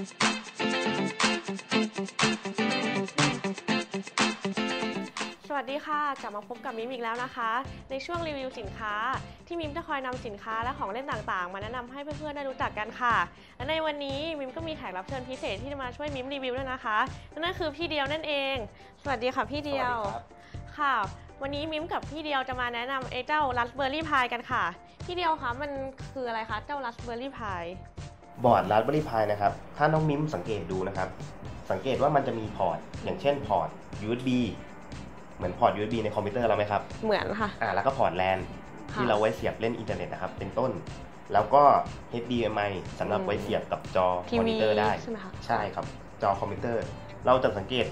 สวัสดีค่ะ กลับมาพบกับมิมอีกแล้วนะคะ ในช่วงรีวิวสินค้า ที่มิมจะคอยนำสินค้าและของเล่นต่างๆ มาแนะนำให้เพื่อนๆได้รู้จักกันค่ะ และในวันนี้มิมก็มีแขกรับเชิญพิเศษที่จะมาช่วยมิมรีวิวด้วยนะคะนั่นก็คือพี่เดียวนั่นเอง สวัสดีค่ะพี่เดียวสวัสดีครับค่ะวันนี้มิมกับพี่เดียวจะมาแนะนำไอ้เจ้า Raspberry Pi กันค่ะ พี่เดียวคะมันคืออะไรคะเจ้า Raspberry Pi บอร์ ด Raspberry Pi นะครับ ถ้าน้องมิมสังเกตดูนะครับ สังเกตว่ามันจะมีพอร์ต อย่างเช่นพอร์ต USB เหมือนพอร์ต USB ในคอมพิวเตอร์เราไหมครับ เหมือนค่ะ อ่า แล้วก็พอร์ต LAN ค่ะที่เราไว้เสียบเล่นอินเทอร์เน็ตนะครับ เป็นต้น แล้วก็ HDMI สำหรับอืมไว้เสียบกับจอทีมอวีนิเตอร์ได้ใช่ไหมคะใช่ครับ จอคอมพิวเตอร์ เราจะสังเกต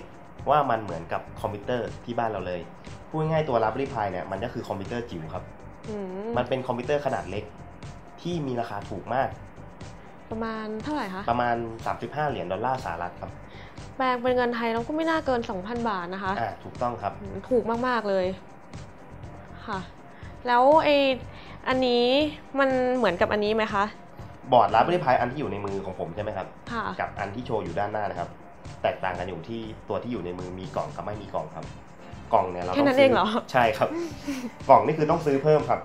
ว่ามันเหมือนกับคอมพิวเตอร์ที่บ้านเราเลย พูดง่ายๆตัว Raspberry Pi เนี่ยมันก็คือคอมพิวเตอร์จิ๋วครับอืมมันเป็นคอมพิวเตอร์ขนาดเล็กที่มีราคาถูกมาก ประมาณเท่าไหร่คะ ประมาณ 35 เหรียญดอลลาร์สหรัฐครับ แปลงเป็นเงินไทยเราก็ไม่น่าเกิน 2,000 บาทนะคะ อ่าถูกต้องครับอืมถูกมากๆเลยค่ะ แล้วไออันนี้มันเหมือนกับอันนี้ไหมคะ บอร์ด Raspberry Pi อันที่อยู่ในมือของผมใช่ไหมครับ ค่ะ กับอันที่โชว์อยู่ด้านหน้านะครับ แตกต่างกันอยู่ที่ตัวที่อยู่ในมือมีกล่องกับไม่มีกล่องครับ กล่องเนี่ยเราแค่ต้องนั้นซื้เองเหรอ ใช่ครับ กล่องนี่คือต้องซื้อเพิ่มครับ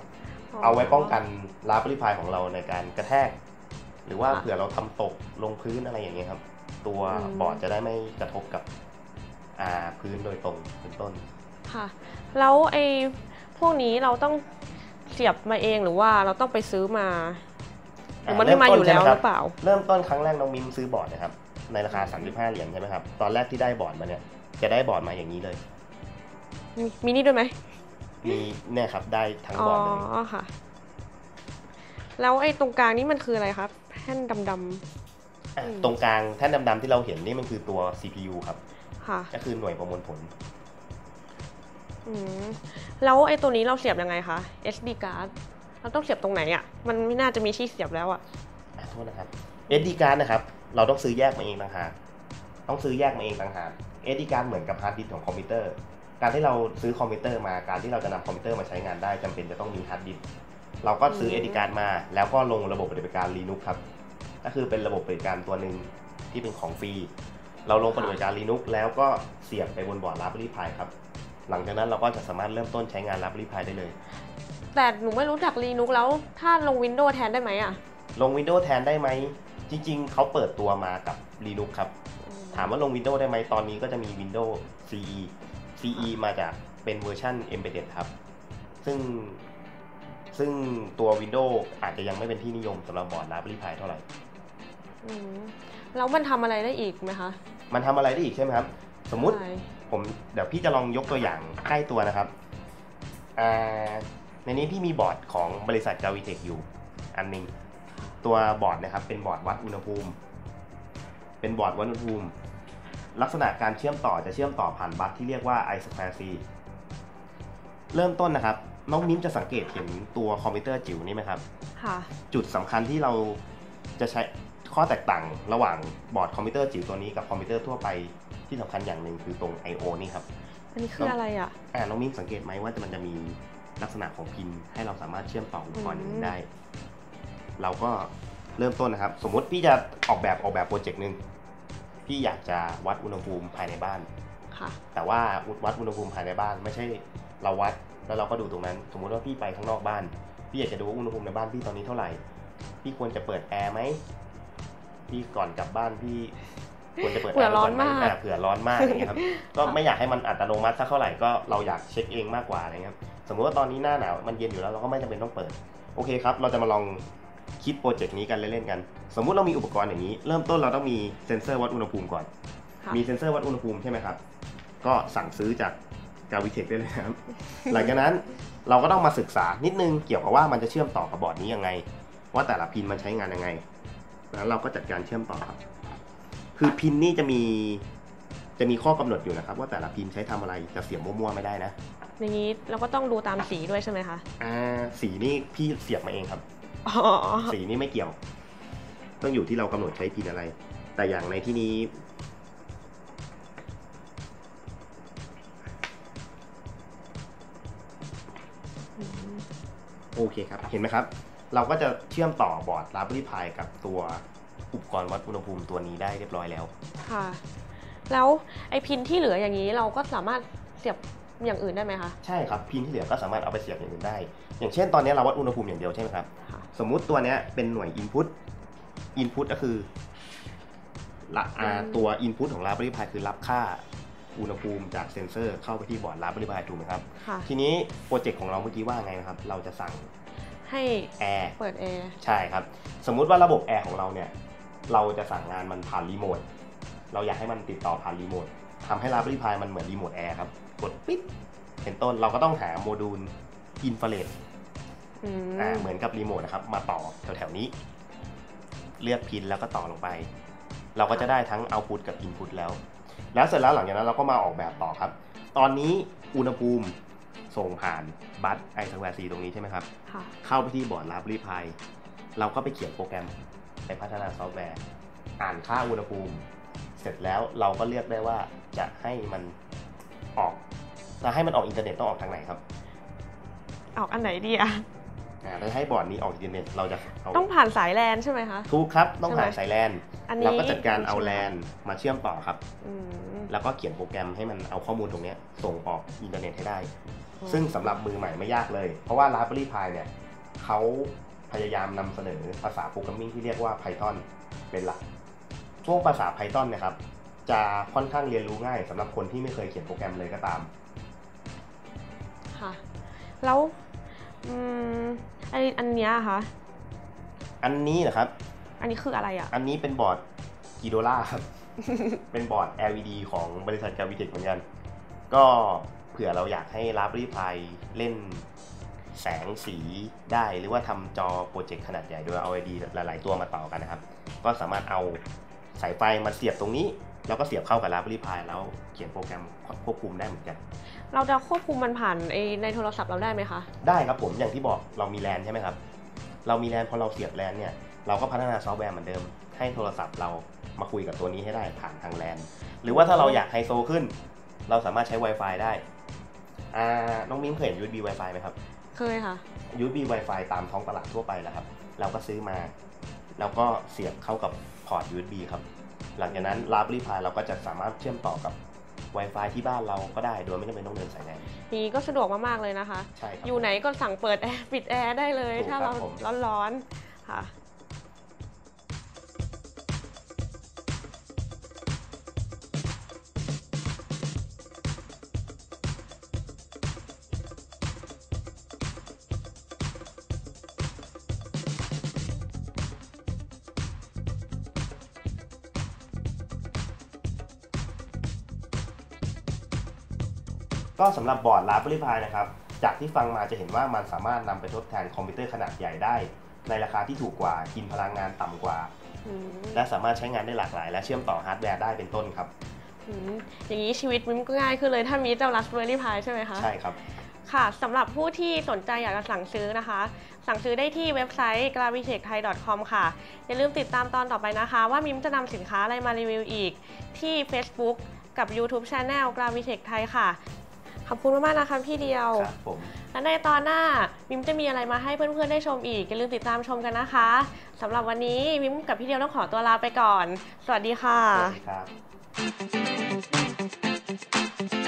เอาไว้ป้องกัน Raspberry Pi ของเราในการกระแทก หรือว่าค่ะเผื่อเราทำตกลงพื้นอะไรอย่างเงี้ยครับ ตัวอืมบอร์ดจะได้ไม่กระทบกับอ่าพื้นโดยตรงเป็นต้น ค่ะ แล้วไอพวกนี้เราต้องเสียบมาเองหรือว่าเราต้องไปซื้อมาหรือมันไม่มาอยู่แล้วหรือเปล่า เริ่มต้นครั้งแรกน้องมิมซื้อบอร์ดนะครับ ในราคา 35 เหรียญใช่ไหมครับ ตอนแรกที่ได้บอร์ดมาเนี่ย จะได้บอร์ดมาอย่างนี้เลย มีมีนี่ด้วยไหม มีเนี่ยครับได้ทั้งอ๋บออร์ดเลยค่ะ แล้วไอ้ตรงกลางนี่มันคืออะไรครับ แท่นดำอะอืมตรงกลางแท่นดำๆที่เราเห็นนี่มันคือตัว CPU ครับๆค่ะ ก็คือหน่วยประมวลผล อืมแล้วไอ้ตัวนี้เราเสียบยังไงคะ SD card เราต้องเสียบตรงไหนอะ่ะ มันไม่น่าจะมีที่เสียบแล้วอะ่ะอะโทษนะครับ SD card นะครับ เราต้องซื้อแยกมาเองต่างหาก ต้องซื้อแยกมาเองต่างหาก SD card เหมือนกับฮาร์ดดิสก์ของคอมพิวเตอร์ การที่เราซื้อคอมพิวเตอร์มา การที่เราจะนำคอมพิวเตอร์มาใช้งานได้จำเป็นจะต้องมีฮาร์ดดิสก์ เราก็ซื้ออืม SD card มา แล้วก็ลงระบบปฏิบัติการ Linux ครับ ก็คือเป็นระบบปฏิบัติการตัวหนึ่งที่เป็นของฟรี เราลงปฏิบัติการ Linux แล้วก็เสียบไปบนบอร์ด Raspberry Pi ครับ หลังจากนั้นเราก็จะสามารถเริ่มต้นใช้งาน Raspberry Pi ได้เลย แต่หนูไม่รู้จัก Linux แล้ว ถ้าลง Windows แทนได้ไหมอะ่ะ ลง Windows แทนได้ไหม จริง ๆ เขาเปิดตัวมากับ Linux ครับ ถามว่าลง Windows ได้ไหม ตอนนี้ก็จะมี Windows CE CE มาจากเป็นเวอร์ชัน Embedded ครับ ซึ่ง ซึ่งตัว Windows อาจจะยังไม่เป็นที่นิยมสำหรับบอร์ด Raspberry Pi เท่าไหร่อืมแล้วมันทำอะไรได้อีกไหมคะ มันทำอะไรได้อีกใช่ไหมครับ สมมุติใช่ ผมเดี๋ยวพี่จะลองยกตัวอย่างใกล้ตัวนะครับอ่าในนี้พี่มีบอร์ดของบริษัท g a v i t e c h อยู่ อันหนึง ตัวบอร์ดนะครับเป็นบอร์ดวัดอุณหภูมิ เป็นบอร์ดวัดอุณหภูมิ ลักษณะการเชื่อมต่อจะเชื่อมต่อผ่านบัสที่เรียกว่า i s q u a r e c เริ่มต้นนะครับ น้องมิ้มจะสังเกตเห็นตัวคอมพิวเตอร์จิ๋วนี่ไหมครับ ค่ะ จุดสำคัญที่เราจะใช้ข้อแตกต่างระหว่างบอร์ดคอมพิวเตอร์จิ๋วตัวนี้กับคอมพิวเตอร์ทั่วไปที่สำคัญอย่างหนึ่งคือตรง I/O นี่ครับ อันนี้คืออะไรอะ่ะ อ่าน้องมิ้นสังเกตไหมว่ามันจะมีลักษณะของพินให้เราสามารถเชื่อมต่ออุปกรณ์อย่างนี้ได้ เราก็เริ่มต้นนะครับ สมมุติพี่จะออกแบบออกแบบโปรเจกต์หนึ่งพี่อยากจะวัดอุณหภูมิภายในบ้าน ค่ะ แต่ว่าวัดอุณหภูมิภายในบ้านไม่ใช่เราวัด แล้วเราก็ดูตรงนั้น สมมุติว่าพี่ไปข้างนอกบ้าน พี่อยากจะดูว่าอุณหภูมิในบ้านพี่ตอนนี้เท่าไหร่ พี่ควรจะเปิดแอร์ไหม พี่ก่อนกลับบ้านพี่ควรจะเปิดแอเผื่อร์ร้ไว้อนก่อนไหมมากอ่าเผื่อร้อนมากอย่างเงี้ยครับ ก็ไม่อยากให้มันอัตโนมัติสักเท่าไหร่ก็เราอยากเช็คเองมากกว่าอะไรเงี้ยครับ สมมุติว่าตอนนี้หน้าหนาวมันเย็นอยู่แล้วเราก็ไม่จำเป็นต้องเปิด โอเคครับ เราจะมาลองคิดโปรเจกต์นี้กันเล่นๆกัน สมมุติเรามีอุปกรณ์อย่างนี้ เริ่มต้นเราต้องมีเซ็นเซอร์วัดอุณหภูมิก่อนค่ะมีเซ็นเซอร์วัดอุณหภูมิใช่ไหมครับ ก็สั่งซื้อจาก กาวิเทคได้เลยนะครับ หลังจากนั้นเราก็ต้องมาศึกษานิดนึงเกี่ยวกับว่ามันจะเชื่อมต่อกับบอร์ดนี้ยังไง ว่าแต่ละพินมันใช้งานยังไง แล้วเราก็จัดการเชื่อมต่อครับ คือพินนี่จะมีจะมีข้อกำหนดอยู่นะครับ ว่าแต่ละพินใช้ทำอะไรจะเสียบมั่วๆไม่ได้นะอย่างนี้เราก็ต้องดูตามสีด้วยใช่ไหมคะอ่าสีนี่พี่เสียบมาเองครับอ๋อสีนี่ไม่เกี่ยว ต้องอยู่ที่เรากำหนดใช้พินอะไร แต่อย่างในที่นี้ โอเคครับ เห็นไหมครับ เราก็จะเชื่อมต่อบอร์ด Raspberry Pi กับตัวอุปกรณ์วัดอุณหภูมิตัวนี้ได้เรียบร้อยแล้ว ค่ะ แล้วไอพินที่เหลืออย่างนี้เราก็สามารถเสียบอย่างอื่นได้ไหมคะ ใช่ครับ พินที่เหลือก็สามารถเอาไปเสียบอย่างอื่นได้ อย่างเช่นตอนนี้เราวัดอุณหภูมิอย่างเดียวใช่ไหมครับ ค่ะ สมมุติตัวเนี้ยเป็นหน่วย input input ก็คือละอ่าอืมตัว input ของ Raspberry Pi คือรับค่า อุณหภูมิจากเซ็นเซอร์เข้าไปที่บอร์ด Raspberry Pi ถูกไหมครับ ค่ะ ทีนี้โปรเจกต์ของเราเมื่อกี้ว่าไงนะครับ เราจะสั่งให้แอร์เปิดแอร์ใช่ครับ สมมุติว่าระบบแอร์ของเราเนี่ย เราจะสั่งงานมันผ่านรีโมท เราอยากให้มันติดต่อผ่านรีโมททำให้ Raspberry Pi มันเหมือนรีโมทแอร์ครับ กดปิ๊ดเป็นต้น เราก็ต้องหาโมดูลอินฟราเรดอืมอ่าเหมือนกับรีโมทนะครับ มาต่อแถวๆนี้ เลือกพินแล้วก็ต่อลงไป เราก็จะได้ทั้งเอา p u t กับ Input แล้ว แล้วเสร็จแล้วหลังจากนั้นเราก็มาออกแบบต่อครับ ตอนนี้อุณหภูมิส่งผ่านบัสไอสแควร์ซีตรงนี้ใช่ไหมครับค่ะเข้าไปที่บอร์ด Raspberry Pi เราก็ไปเขียนโปรแกรมไปพัฒนาซอฟต์แวร์ อ่านค่าอุณหภูมิ เสร็จแล้วเราก็เลือกได้ว่าจะให้มันออกจะให้มันออกอินเทอร์เน็ตต้องออกทางไหนครับ ออกอันไหนดีอะ อ่าเราจะให้บอร์ดนี้ออกอินเทอร์เน็ตเราจะเอาต้องผ่านสายแลนใช่ไหมคะทุกครับต้องใช่ไหมผ่านสายแลนอันนี้เราก็จัดการเอาแลนมาเชื่อมต่อครับ อืมแล้วก็เขียนโปรแกรมให้มันเอาข้อมูลตรงเนี้ยส่งออกอินเทอร์เน็ตให้ได้ ซึ่งสำหรับมือใหม่ไม่ยากเลย เพราะว่า Raspberry Pi เนี่ยเขาพยายามนำเสนอภาษาโปรแกรมมิ่งที่เรียกว่า Python เป็นหลักช่วงภาษา Python เนะครับจะค่อนข้างเรียนรู้ง่ายสำหรับคนที่ไม่เคยเขียนโปรแกรมเลยก็ตาม ค่ะ แล้วอืม อันนี้อันเนี้ยค่ะ อันนี้นะครับ อันนี้คืออะไรอะอันนี้เป็นบอร์ดกีโดล่าครับ เป็นบอร์ด LED ของบริษัทกาวิเทคเหมือนกัน ก็เผื่อเราอยากให้ Raspberry Pi เล่นแสงสีได้หรือว่าทำจอโปรเจกต์ขนาดใหญ่โดยเอา LED หลาย ๆ ตัวมาต่อกันนะครับ ก็สามารถเอาสายไฟมาเสียบตรงนี้ แล้วก็เสียบเข้ากับ Raspberry Pi แล้วเขียนโปรแกรมควบคุมได้เหมือนกัน เราจะควบคุมมันผ่านไอในโทรศัพท์เราได้ไหมคะ ได้ครับผมอย่างที่บอกเรามีแลนใช่ไหมครับ เรามีแลนพอเราเสียบแลนเนี่ยเราก็พัฒนาซอฟต์แวร์เหมือนเดิม ให้โทรศัพท์เรามาคุยกับตัวนี้ให้ได้ผ่านทางแลนหรือว่าถ้าเราอยากไฮโซขึ้น เราสามารถใช้ Wi-Fi ได้อ่าน้องมิ้มเคยเห็น USB Wi-Fi ไหมครับ เคยค่ะ USB Wi-Fi ตามท้องตลาดทั่วไปแหละครับ เราก็ซื้อมาแล้วก็เสียบเข้ากับพอร์ต USB ครับ หลังจากนั้น Raspberry Pi เราก็จะสามารถเชื่อมต่อกับ Wi-Fi ที่บ้านเราก็ได้โดยไม่จำเป็นต้องเดินสายแลนนี้ก็สะดวกมากๆเลยนะคะ ใช่ครับอยู่ไหนก็สั่งเปิดแอร์ปิดแอร์ได้เลย ถูกถ้าครัเราบผม ร้อนๆค่ะ ก็สำหรับบอร์ด Raspberry Pi นะครับ จากที่ฟังมาจะเห็นว่ามันสามารถนำไปทดแทนคอมพิวเตอร์ขนาดใหญ่ได้ ในราคาที่ถูกกว่ากินพลังงานต่ำกว่าอืมและสามารถใช้งานได้หลากหลาย และเชื่อมต่อฮาร์ดแวร์ได้เป็นต้นครับอืมอย่างนี้ชีวิตมิมก็ง่ายขึ้นเลยถ้ามีเจ้า Raspberry Pi ใช่ไหมคะ ใช่ครับ ค่ะสำหรับผู้ที่สนใจอยากจะสั่งซื้อนะคะ สั่งซื้อได้ที่เว็บไซต์ gravitechthai.com ค่ะ อย่าลืมติดตามตอนต่อไปนะคะ ว่ามิมจะนำสินค้าอะไรมารีวิวอีก ที่ Facebook กับ YouTube Channel Gravitech Thai ค่ะข อบคุณมากๆนะคะพี่เดียว ครับผม และในตอนหน้ามิมจะมีอะไรมาให้เพื่อนๆได้ชมอีก อย่าลืมติดตามชมกันนะคะสำหรับวันนี้มิมกับพี่เดียวต้องขอตัวลาไปก่อน สวัสดีค่ะ สวัสดีครับ